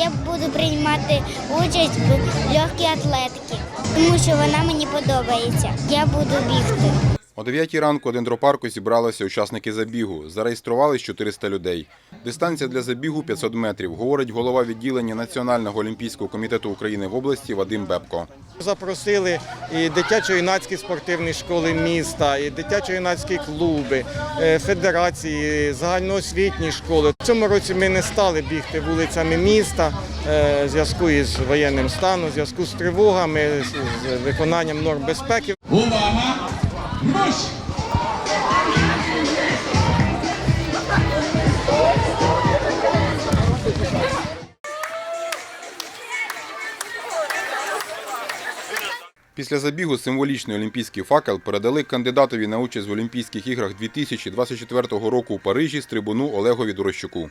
я буду приймати участь в легкій атлетиці, тому що вона мені подобається. Я буду бігти. О 9 ранку у дендропарку зібралися учасники забігу. Зареєструвались 400 людей. Дистанція для забігу 500 метрів, говорить голова відділення Національного олімпійського комітету України в області Вадим Бебко. Запросили і дитячо-юнацькі спортивні школи міста, і дитячо-юнацькі клуби, е, федерації, загальноосвітні школи. В цьому році ми не стали бігти вулицями міста е, в зв'язку із воєнним станом, в зв'язку з тривогами, з з виконанням норм безпеки. Увага! Після забігу символічний олімпійський факел передали кандидатові на участь в Олімпійських іграх 2024 року у Парижі з трибуну Олегові Дорощуку.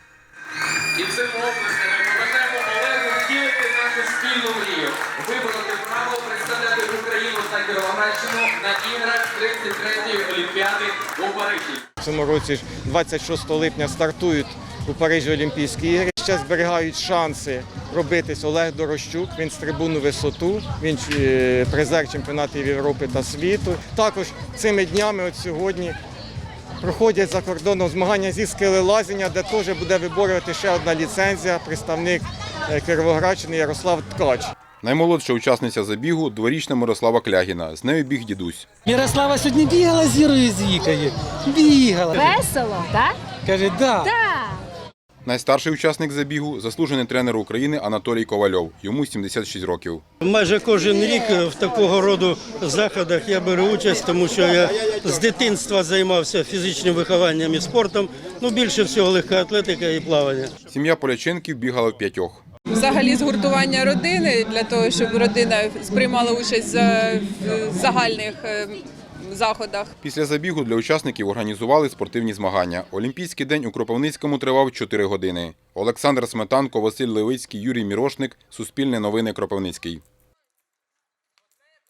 Кіровоградщину на іграх 33-ї Олімпіади у Парижі. В цьому році 26 липня стартують у Парижі Олімпійські ігри. Ще зберігають шанси робитись Олег Дорощук. Він з трибуну висоту, він е, призер чемпіонатів Європи та світу. Також цими днями, от сьогодні, проходять за кордоном змагання зі скелелазіння, де теж буде виборювати ще одна ліцензія, представник е, Кіровоградщини Ярослав Ткач. Наймолодша учасниця забігу дворічна Мирослава Клягіна. З нею біг дідусь. Мирослава сьогодні бігала з Ірою з Вікою. Бігала. Весело, так? Каже, да. Так. Найстарший учасник забігу заслужений тренер України Анатолій Ковальов. Йому 76 років. Майже кожен рік в такого роду заходах я беру участь, тому що я з дитинства займався фізичним вихованням і спортом. Ну більше всього легка атлетика і плавання. Сім'я Поляченків бігала в п'ятьох. Взагалі згуртування родини для того, щоб родина сприймала участь в загальних е, заходах. Після забігу для учасників організували спортивні змагання. Олімпійський день у Кропивницькому тривав 4 години. Олександр Сметанко, Василь Левицький, Юрій Мірошник. Суспільне новини Кропивницький.